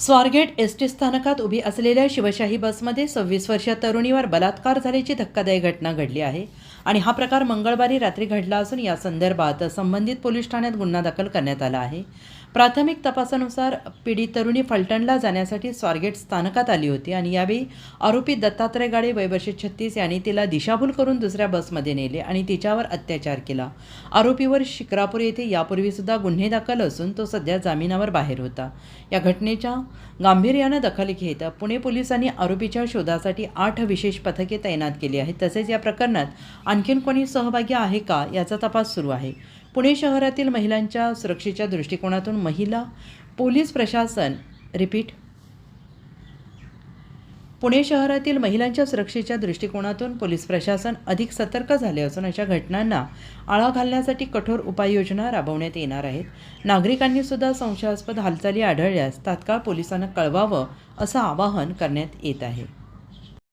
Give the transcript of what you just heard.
Swargate S T स्थानकात उभी असलेल्या शिवशाही बसमध्ये सव्वीस वर्षीय तरुणीवर बलात्कार झाल्याची धक्कादायक घटना घडली आहे आणि हा प्रकार मंगळवारी रात्री घडला असून या संदर्भात संबंधित पोलीस ठाण्यात गुन्हा दाखल करण्यात आला आहे. प्राथमिक तपासानुसार पीडित तरुणी फलटणला जाण्यासाठी स्वारगेट स्थानकात आली होती आणि यावेळी आरोपी दत्तात्रय गाडे वयवर्षे छत्तीस यांनी तिला दिशाभूल करून दुसऱ्या बसमध्ये नेले आणि तिच्यावर अत्याचार केला. आरोपीवर शिक्रापूर येथे यापूर्वीसुद्धा गुन्हे दाखल असून तो सध्या जामिनावर बाहेर होता. या घटनेच्या गांभीर्यानं दखल घेत पुणे पोलिसांनी आरोपीच्या शोधासाठी आठ विशेष पथके तैनात केली आहेत. तसेच या प्रकरणात आणखीन कोणी सहभागी आहे का याचा तपास सुरू आहे. पुणे शहरातील महिलांच्या सुरक्षेच्या दृष्टिकोनातून महिला पोलीस प्रशासन रिपीट पुणे शहरातील महिलांच्या सुरक्षेच्या दृष्टिकोनातून पोलीस प्रशासन अधिक सतर्क झाले असून अशा घटनांना आळा घालण्यासाठी कठोर उपाययोजना राबवण्यात येणार आहेत. नागरिकांनी सुद्धा संशयास्पद हालचाली आढळल्यास तात्काळ पोलिसांना कळवावं असं आवाहन करण्यात येत आहे.